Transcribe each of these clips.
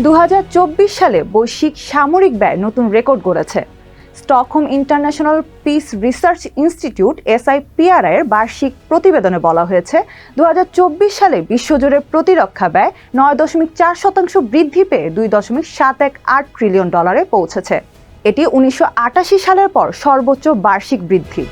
দু হাজার চব্বিশ সালে বৈশ্বিক সামরিক ব্যয় নতুন record গড়েছে। Stockholm International Peace Research Institute, SIPRI এর বার্ষিক প্রতিবেদনে বলা হয়েছে দু হাজার চব্বিশ সালে বিশ্বজুড়ে প্রতিরক্ষা ব্যয় নয় দশমিক চার শতাংশ বৃদ্ধি পেয়ে দুই দশমিক সাত এক আট ট্রিলিয়ন ডলারে পৌঁছেছে। এটি উনিশশো আটাশি সালের পর সর্বোচ্চ বার্ষিক বৃদ্ধি।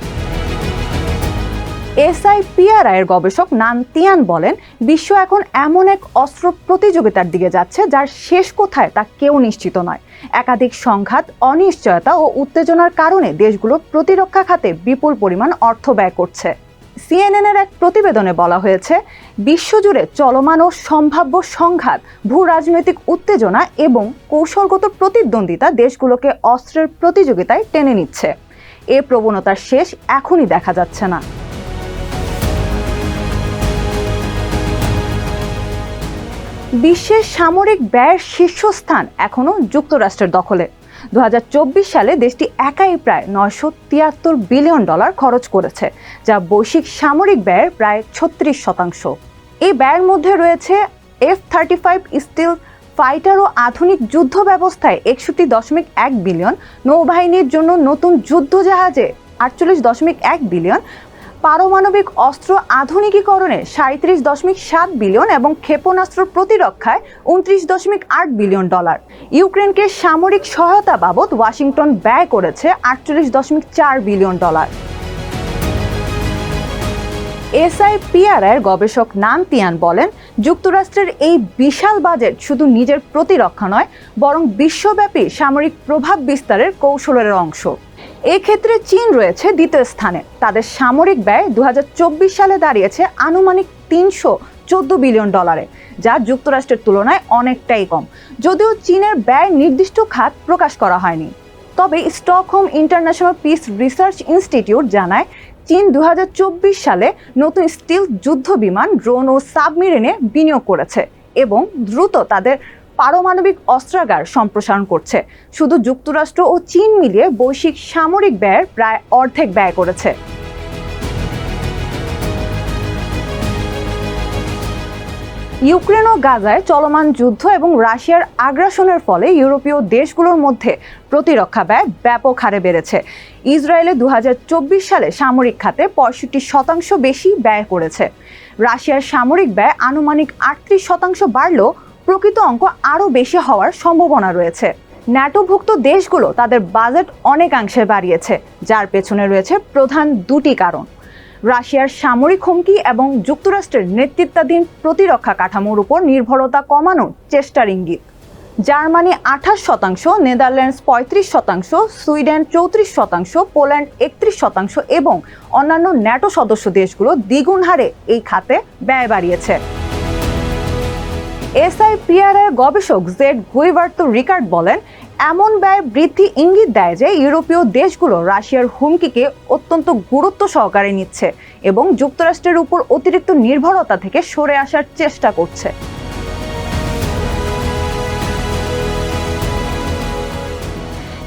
এসআইপিআরআই এর গবেষক নান তিয়ান বলেন, বিশ্ব এখন এমন এক অস্ত্র প্রতিযোগিতার দিকে যাচ্ছে যার শেষ কোথায় তা কেউ নিশ্চিত নয়। একাধিক সংঘাত, অনিশ্চয়তা ও উত্তেজনার কারণে দেশগুলো প্রতিরক্ষা খাতে বিপুল পরিমাণ অর্থ ব্যয় করছে। সিএনএন এর এক প্রতিবেদনে বলা হয়েছে, বিশ্বজুড়ে চলমান ও সম্ভাব্য সংঘাত, ভূ রাজনৈতিক উত্তেজনা এবং কৌশলগত প্রতিদ্বন্দ্বিতা দেশগুলোকে অস্ত্রের প্রতিযোগিতায় টেনে নিচ্ছে। এ প্রবণতার শেষ এখনই দেখা যাচ্ছে না। বিশ্বের সামরিক ব্যয়ের শীর্ষস্থান এখনও যুক্তরাষ্ট্রের দখলে। দু হাজার চব্বিশ সালে দেশটি একাই প্রায় নয়শো তিয়াত্তর বিলিয়ন ডলার খরচ করেছে, যা বৈশ্বিক সামরিক ব্যয়ের প্রায় ছত্রিশ শতাংশ। এই ব্যয়ের মধ্যে রয়েছে F thirty five stealth fighter ও আধুনিক যুদ্ধ ব্যবস্থায় একষট্টি দশমিক এক বিলিয়ন নৌবাহিনীর জন্য নতুন যুদ্ধ জাহাজে আটচল্লিশ দশমিক এক বিলিয়ন পারমাণবিক অস্ত্র আধুনিকীকরণে সাঁত্রিশ দশমিক সাত বিলিয়ন এবং ক্ষেপণাস্ত্র প্রতিরক্ষায় উনত্রিশ দশমিক আট বিলিয়ন ডলার। ইউক্রেনকে সামরিক সহায়তা বাবদ ওয়াশিংটন ব্যয় করেছে আটচল্লিশ দশমিক চার বিলিয়ন ডলার। এসআইপিআর এর গবেষক নান তিয়ান বলেন, যুক্তরাষ্ট্রের এই বিশাল বাজেট শুধু নিজের প্রতিরক্ষা নয়, বরং বিশ্বব্যাপী সামরিক প্রভাব বিস্তারের কৌশলের অংশ। এক্ষেত্রে চীন রয়েছে দ্বিতীয় স্থানে। তাদের সামরিক ব্যয় দুহাজার চব্বিশ সালে দাঁড়িয়েছে আনুমানিক তিনশো চোদ্দ বিলিয়ন ডলারে, যা যুক্তরাষ্ট্রের তুলনায় অনেকটাই কম। যদিও চীনের ব্যয় নির্দিষ্ট খাত প্রকাশ করা হয়নি। তবে Stockholm International Peace Research Institute জানায় চীন দু হাজার চব্বিশ সালে নতুন স্টিল যুদ্ধ বিমান, ড্রোন ও সাবমেরিনে বিনিয়োগ করেছে এবং দ্রুত তাদের পারমাণবিক অস্ত্রাগার সম্প্রসারণ করছে। শুধু যুক্তরাষ্ট্র ও চীন মিলিয়ে বৈশ্বিক সামরিক ব্যয়ের প্রায় অর্ধেক ব্যয় করেছে। ইউক্রেন ও গাজায় চলমান যুদ্ধ এবং রাশিয়ার আগ্রাসনের ফলে ইউরোপীয় দেশগুলোর মধ্যে প্রতিরক্ষা ব্যয় ব্যাপক হারে বেড়েছে। ইসরায়েলে দু হাজার চব্বিশ সালে সামরিক খাতে পঁয়ষট্টি শতাংশ বেশি ব্যয় করেছে। রাশিয়ার সামরিক ব্যয় আনুমানিক আটত্রিশ শতাংশ বাড়লেও প্রকৃত অঙ্ক আরও বেশি হওয়ার সম্ভাবনা রয়েছে। ন্যাটোভুক্ত দেশগুলো তাদের বাজেট অনেকাংশে বাড়িয়েছে, যার পেছনে রয়েছে প্রধান দুটি কারণ। রাশিয়ার সামরিক হুমকি এবং যুক্তরাষ্ট্রের নেতৃত্বাধীন প্রতিরক্ষা কাঠামোর উপর নির্ভরতা কমানোর চেষ্টার ইঙ্গিত। জার্মানি আঠাশ শতাংশ, নেদারল্যান্ডস পঁয়ত্রিশ শতাংশ, সুইডেন চৌত্রিশ শতাংশ, পোল্যান্ড একত্রিশ শতাংশ এবং অন্যান্য ন্যাটো সদস্য দেশগুলো দ্বিগুণ হারে এই খাতে ব্যয় বাড়িয়েছে। এসআইপিআর এর গবেষক জেড গুইভার্ত রিকার্ড বলেন এমন ব্যয় বৃদ্ধি ইঙ্গিত দেয় যে ইউরোপীয় দেশগুলো রাশিয়ার হুমকিকে অত্যন্ত গুরুত্ব সহকারে নিচ্ছে এবং যুক্তরাষ্ট্রের উপর অতিরিক্ত নির্ভরতা থেকে সরে আসার চেষ্টা করছে।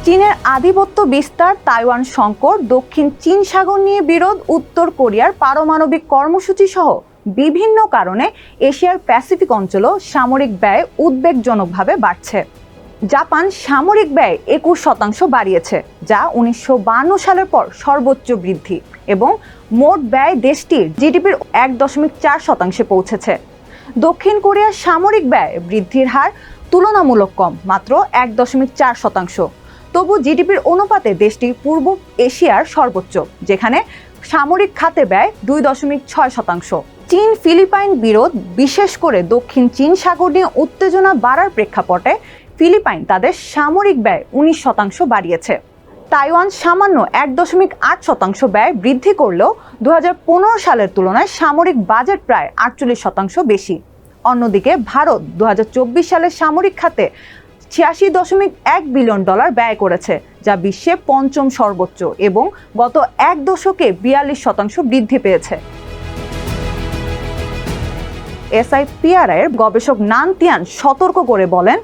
চীনের আধিপত্য বিস্তার, তাইওয়ান সংকট, দক্ষিণ চীন সাগর নিয়ে বিরোধ, উত্তর কোরিয়ার পারমাণবিক কর্মসূচি সহ বিভিন্ন কারণে এশিয়ার প্যাসিফিক অঞ্চলও সামরিক ব্যয় উদ্বেগজনকভাবে বাড়ছে। জাপান সামরিক ব্যয় একুশ শতাংশ বাড়িয়েছে, যা উনিশশো সালের পর সর্বোচ্চ বৃদ্ধি এবং মোট ব্যয় দেশটির জিডিপির এক দশমিক চার শতাংশে পৌঁছেছে। দক্ষিণ কোরিয়ার সামরিক ব্যয় বৃদ্ধির হার তুলনামূলক কম, মাত্র এক দশমিক চার শতাংশ। তবু জিডিপির অনুপাতে দেশটি পূর্ব এশিয়ার সর্বোচ্চ, যেখানে সামরিক খাতে ব্যয় দুই দশমিক ছয় শতাংশ। চীন ফিলিপাইন বিরোধ, বিশেষ করে দক্ষিণ চীন সাগর নিয়ে উত্তেজনা বাড়ার প্রেক্ষাপটে ফিলিপাইন তাদের সামরিক ব্যয় উনিশ শতাংশ বাড়িয়েছে। তাইওয়ান সামান্য এক দশমিক আট শতাংশ ব্যয় বৃদ্ধি করলেও দু হাজার পনেরো সালের তুলনায় সামরিক বাজেট প্রায় আটচল্লিশ শতাংশ বেশি। অন্যদিকে ভারত দু হাজার চব্বিশ সালের সামরিক খাতে ছিয়াশি দশমিক এক বিলিয়ন ডলার ব্যয় করেছে, যা বিশ্বে পঞ্চম সর্বোচ্চ এবং গত এক দশকে বিয়াল্লিশ শতাংশ বৃদ্ধি পেয়েছে। এসআইপিআরআই এর গবেষক নান তিয়ান সতর্ক করে বলেন,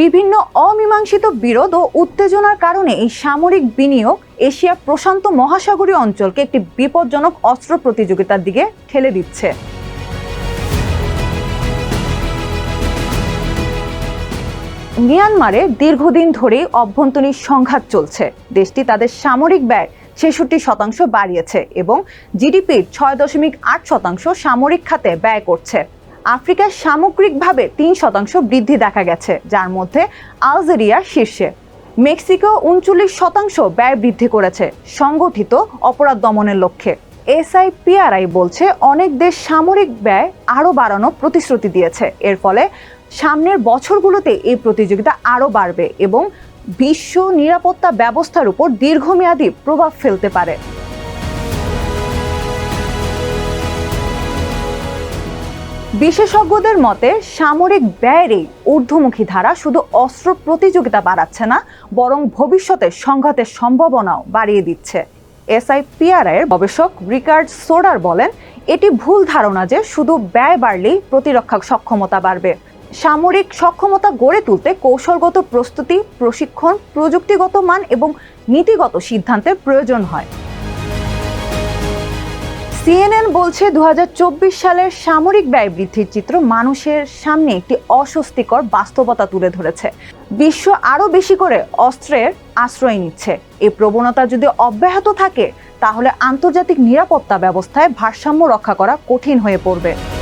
বিভিন্ন অমীমাংসিত বিরোধ ও উত্তেজনার কারণে এই সামরিক বিনিয়োগ এশিয়া প্রশান্ত মহাসাগরীয় অঞ্চলকে একটি বিপজ্জনক অস্ত্র প্রতিযোগিতার দিকে ঠেলে দিচ্ছে। মিয়ানমারে দীর্ঘদিন ধরেই অভ্যন্তরীণ সংঘাত চলছে। দেশটি তাদের সামরিক ব্যয় ছেষট্টি শতাংশ বাড়িয়েছে এবং জিডিপির ছয় দশমিক আট শতাংশ সামরিক খাতে ব্যয় করছে। আফ্রিকার সামগ্রিকভাবে তিন শতাংশ বৃদ্ধি দেখা গেছে, যার মধ্যে আলজেরিয়া শীর্ষে। মেক্সিকো উনচল্লিশ শতাংশ ব্যয় বৃদ্ধি করেছে, সংগঠিত অপরাধ দমনের লক্ষ্যে। এসআইপিআরআই বলছে, অনেক দেশ সামরিক ব্যয় আরও বাড়ানোর প্রতিশ্রুতি দিয়েছে। এর ফলে সামনের বছরগুলোতে এই প্রতিযোগিতা আরও বাড়বে এবং বিশ্ব নিরাপত্তা ব্যবস্থার উপর দীর্ঘমেয়াদী প্রভাব ফেলতে পারে। বিশেষজ্ঞদের মতে, সামরিক ব্যয়ের এই ঊর্ধ্বমুখী ধারা শুধু অস্ত্র প্রতিযোগিতা বাড়াচ্ছে না, বরং ভবিষ্যতে সংঘাতের সম্ভাবনাও বাড়িয়ে দিচ্ছে। এসআইপিআরআই এর গবেষক রিকার্ড সোডার বলেন, এটি ভুল ধারণা যে শুধু ব্যয় বাড়লেই প্রতিরক্ষা সক্ষমতা বাড়বে। সামরিক সক্ষমতা গড়ে তুলতে কৌশলগত প্রস্তুতি, প্রশিক্ষণ, প্রযুক্তিগত মান এবং নীতিগত সিদ্ধান্তের প্রয়োজন হয়। সিএনএন বলছে, দুহাজার চব্বিশ সালের সামরিক ব্যয় বৃদ্ধির চিত্র মানুষের সামনে একটি অস্বস্তিকর বাস্তবতা তুলে ধরেছে। বিশ্ব আরও বেশি করে অস্ত্রের আশ্রয় নিচ্ছে। এই প্রবণতা যদি অব্যাহত থাকে, তাহলে আন্তর্জাতিক নিরাপত্তা ব্যবস্থায় ভারসাম্য রক্ষা করা কঠিন হয়ে পড়বে।